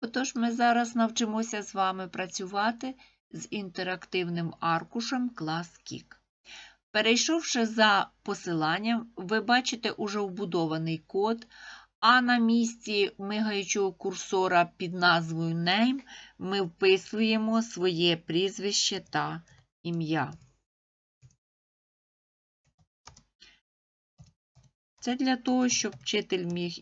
Отож, ми зараз навчимося з вами працювати з інтерактивним аркушем клас Кік. Перейшовши за посиланням, ви бачите уже вбудований код, а на місці мигаючого курсора під назвою Name ми вписуємо своє прізвище та ім'я. Це для того, щоб вчитель міг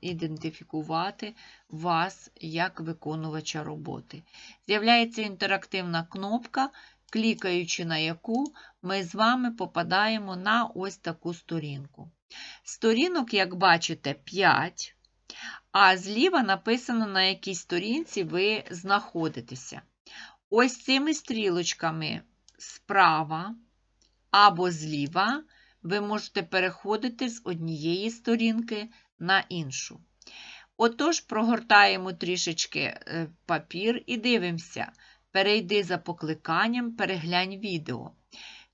ідентифікувати вас як виконувача роботи. З'являється інтерактивна кнопка, клікаючи на яку ми з вами попадаємо на ось таку сторінку. Сторінок, як бачите, 5, а зліва написано, на якій сторінці ви знаходитеся. Ось цими стрілочками справа або зліва ви можете переходити з однієї сторінки на іншу. Отож, прогортаємо трішечки е, папір і дивимося. Перейди за покликанням, переглянь відео.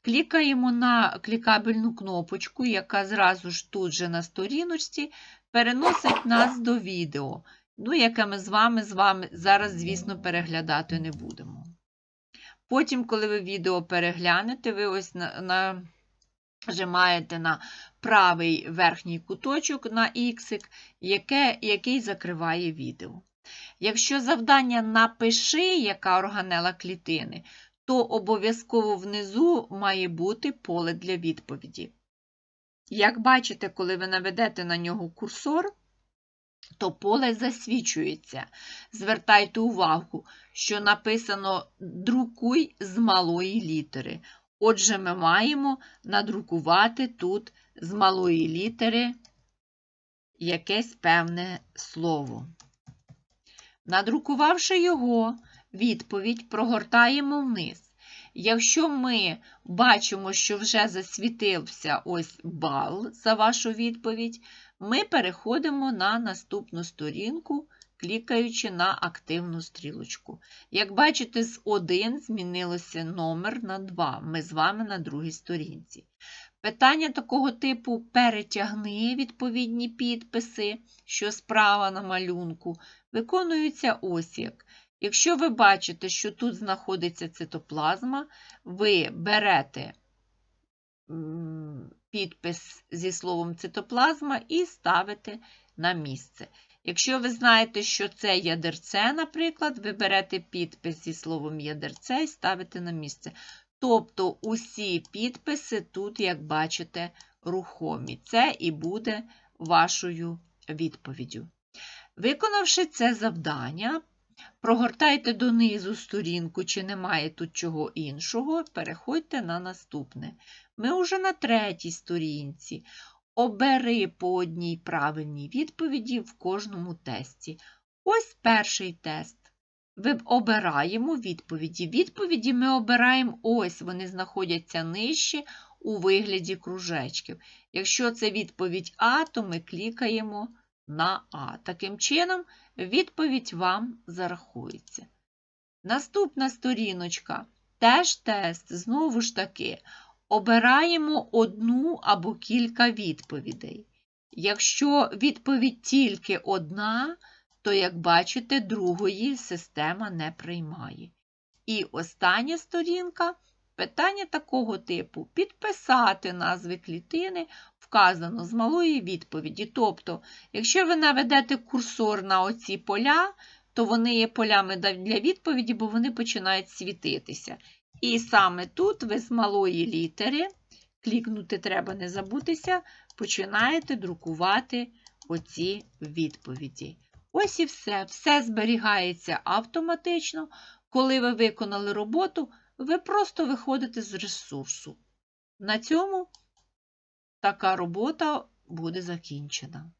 Клікаємо на клікабельну кнопочку, яка зразу ж тут же на сторіночці переносить нас до відео, ну, яке ми з вами, з вами зараз, звісно, переглядати не будемо. Потім, коли ви відео переглянете, ви ось на, на нажимаєте на правий верхній куточок на яке, який закриває відео. Якщо завдання напиши, яка органела клітини, то обов'язково внизу має бути поле для відповіді. Як бачите, коли ви наведете на нього курсор, то поле засвічується. Звертайте увагу, що написано друкуй з малої літери. Отже, ми маємо надрукувати тут з малої літери якесь певне слово. Надрукувавши його, відповідь прогортаємо вниз. Якщо ми бачимо, що вже засвітився ось бал за вашу відповідь, ми переходимо на наступну сторінку, клікаючи на активну стрілочку. Як бачите, з 1 змінилося номер на 2. Ми з вами на другій сторінці. Питання такого типу перетягни відповідні підписи, що справа на малюнку, виконуються ось як. Якщо ви бачите, що тут знаходиться цитоплазма, ви берете підпис зі словом цитоплазма і ставите на місце. Якщо ви знаєте, що це ядерце, наприклад, ви берете підпис зі словом ядерце і ставите на місце. Тобто усі підписи тут, як бачите, рухомі. Це і буде вашою відповіддю. Виконавши це завдання, прогортайте донизу сторінку, чи немає тут чого іншого, переходьте на наступне. Ми вже на третій сторінці. Обери по одній правильній відповіді в кожному тесті. Ось перший тест. Ви обираємо відповіді. Відповіді ми обираємо ось, вони знаходяться нижче у вигляді кружечків. Якщо це відповідь А, то ми клікаємо на А. Таким чином, відповідь вам зарахується. Наступна сторіночка теж тест, знову ж таки, обираємо одну або кілька відповідей. Якщо відповідь тільки одна, то, як бачите, другої система не приймає. І остання сторінка питання такого типу: підписати назви клітини вказано з малої відповіді. Тобто, якщо ви наведете курсор на оці поля, то вони є полями для відповіді, бо вони починають світитися. І саме тут ви з малої літери, клікнути треба не забутися, починаєте друкувати оці відповіді. Ось і все. Все зберігається автоматично. Коли ви виконали роботу, ви просто виходите з ресурсу. На цьому така робота буде закінчена.